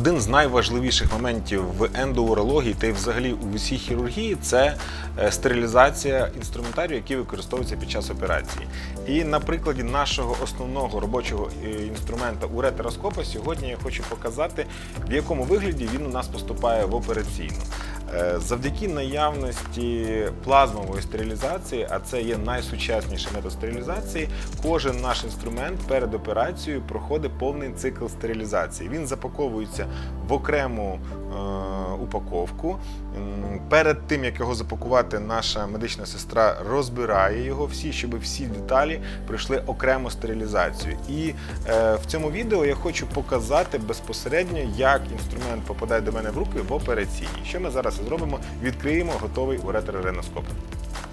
Один з найважливіших моментів в ендоурології та й взагалі у всій хірургії це е, стерилізація інструментарію, який використовується під час операції. І на прикладі нашого основного робочого е, інструмента уретероскопа сьогодні я хочу показати, в якому вигляді він у нас поступає в операційну. Е, Завдяки наявності плазмової стерилізації, а це є найсучасніший метод стерилізації, кожен наш інструмент перед операцією проходить повний цикл стерилізації. Він запаковується в окрему е, упаковку. Перед тим як його запакувати, наша медична сестра розбирає його всі, щоб всі деталі пройшли окрему стерилізацію. І е, в цьому відео я хочу показати безпосередньо, як інструмент попадає до мене в руки в операційній. Що ми зараз зробимо? Відкриємо готовий уретерореноскоп.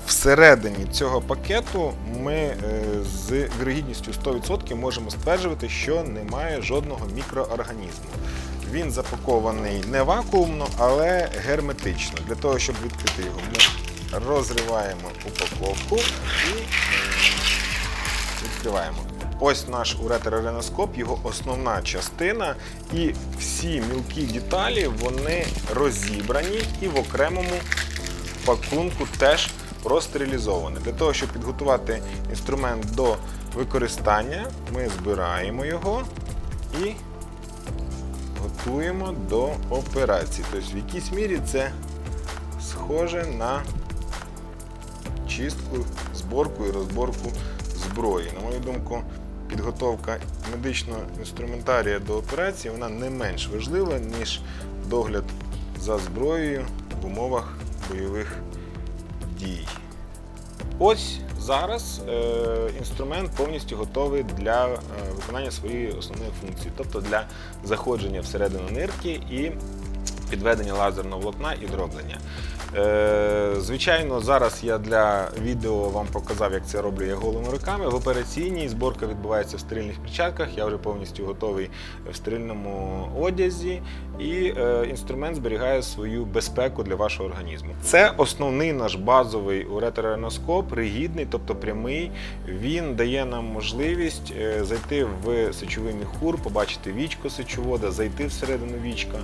Всередині цього пакету ми е, з вірогідністю 100% можемо стверджувати, що немає жодного мікроорганізму. Він запакований не вакуумно, але герметично. Для того, щоб відкрити його, ми розриваємо упаковку і відкриваємо. Ось наш уретерореноскоп, його основна частина, і всі мілкі деталі вони розібрані і в окремому пакунку теж простерилізовані. Для того, щоб підготувати інструмент до використання, ми збираємо його і готуємо до операції. Тобто, в якійсь мірі це схоже на чистку, зборку і розборку зброї. На мою думку, підготовка медичного інструментарія до операції вона не менш важлива, ніж догляд за зброєю в умовах бойових дій. Ось зараз е, інструмент повністю готовий для е, виконання своєї основної функції, тобто для заходження всередину нирки і підведення лазерного волокна і дроблення. Е, звичайно, зараз я для відео вам показав, як це роблю я голими руками. В операційній зборка відбувається в стерильних перчатках. Я вже повністю готовий в стерильному одязі, і е, інструмент зберігає свою безпеку для вашого організму. Це основний наш базовий уретероноскоп, ригідний, тобто прямий. Він дає нам можливість е, зайти в сечовий міхур, побачити вічко сечовода, зайти всередину вічка.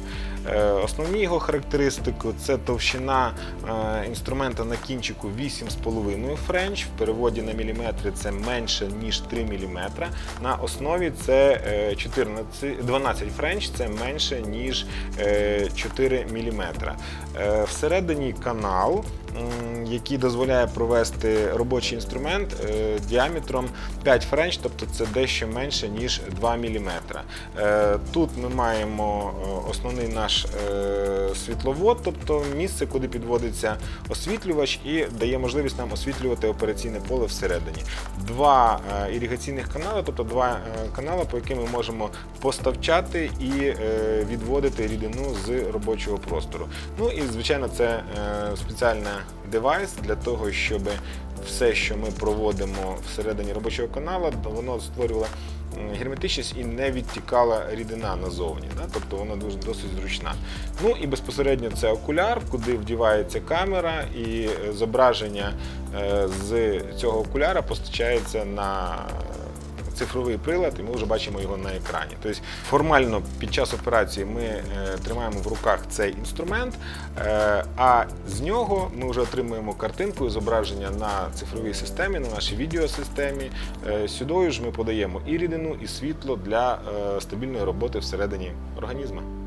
Е, Основні його характеристики це товщина е, інструмента на кінчику 8,5 френч, в переводі на міліметри це менше ніж 3 мм. На основі це е, 14, 12 френч, це менше ніж е, 4 мм. Е, Всередині канал, який дозволяє провести робочий інструмент е, діаметром 5 френч, тобто це дещо менше ніж 2 мм. Е, Тут ми маємо е, основний наш світловод, тобто місце, куди підводиться освітлювач і дає можливість нам освітлювати операційне поле всередині. Два е, іригаційних канали, тобто два е, канали, по яким ми можемо поставчати і е, відводити рідину з робочого простору. Ну і звичайно, це спеціальний девайс для того, щоб все, що ми проводимо всередині робочого каналу, воно створювало герметичність і не відтікала рідина назовні. Да? Тобто вона дуже досить зручна. Ну і безпосередньо це окуляр, куди вдівається камера, і е, зображення е, з цього окуляра постачається на цифровий прилад, і ми вже бачимо його на екрані. Тобто формально під час операції ми е, тримаємо в руках цей інструмент, е, а з нього ми вже отримуємо картинку і зображення на цифровій системі, на нашій відеосистемі. Сюдою Сюди ж ми подаємо і рідину, і світло для е, стабільної роботи всередині організму.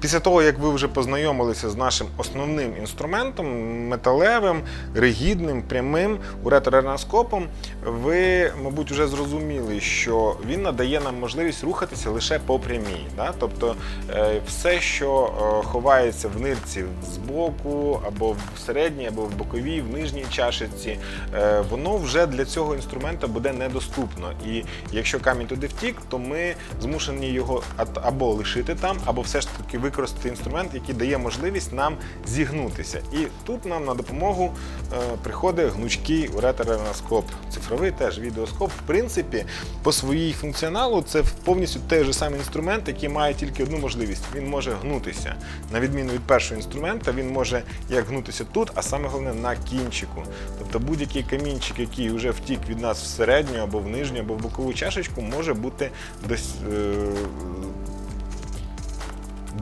Після того, як ви вже познайомилися з нашим основним інструментом, металевим, ригідним, прямим уретероноскопом, ви, мабуть, вже зрозуміли, що він надає нам можливість рухатися лише по прямій. Да? Тобто е, все, що е, ховається в нирці збоку, або в середній, або в боковій, в нижній чашиці, е, воно вже для цього інструмента буде недоступно. І якщо камінь туди втік, то ми змушені його або лишити там, або все ж таки використати інструмент, який дає можливість нам зігнутися. І тут нам на допомогу е, приходить гнучкий уретероноскоп. Цифровий теж відеоскоп. В принципі, по своїй функціоналу це повністю той же самий інструмент, який має тільки одну можливість. Він може гнутися. На відміну від першого інструмента, він може як гнутися тут, а саме головне на кінчику. Тобто будь-який камінчик, який вже втік від нас в середню або в нижню, або в бокову чашечку, може бути десь.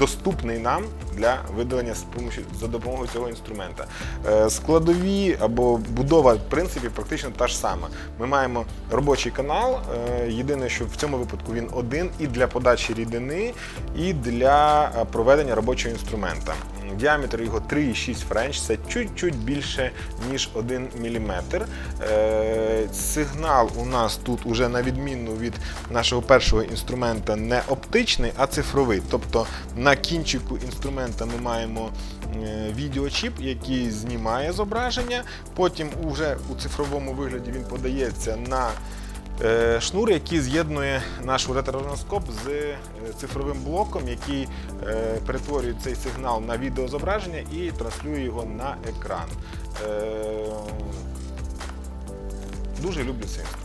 Доступний нам для видалення з помощью за допомогою цього інструмента. Е, Складові або будова, в принципі, практично та ж сама. Ми маємо робочий канал. е, Єдине, що в цьому випадку він один і для подачі рідини, і для е, проведення робочого інструмента. Діаметр його 3,6 френч, це чуть-чуть більше, ніж 1 мм. Е, сигнал у нас тут уже на відміну від нашого першого інструмента не оптичний, а цифровий. Тобто на кінчику інструмента ми маємо е, відеочіп, який знімає зображення. Потім уже у цифровому вигляді він подається на шнур, який з'єднує наш ретроноскоп з е, цифровим блоком, який е, перетворює цей сигнал на відеозображення і транслює його на екран. Е, Дуже люблю цей інструмент.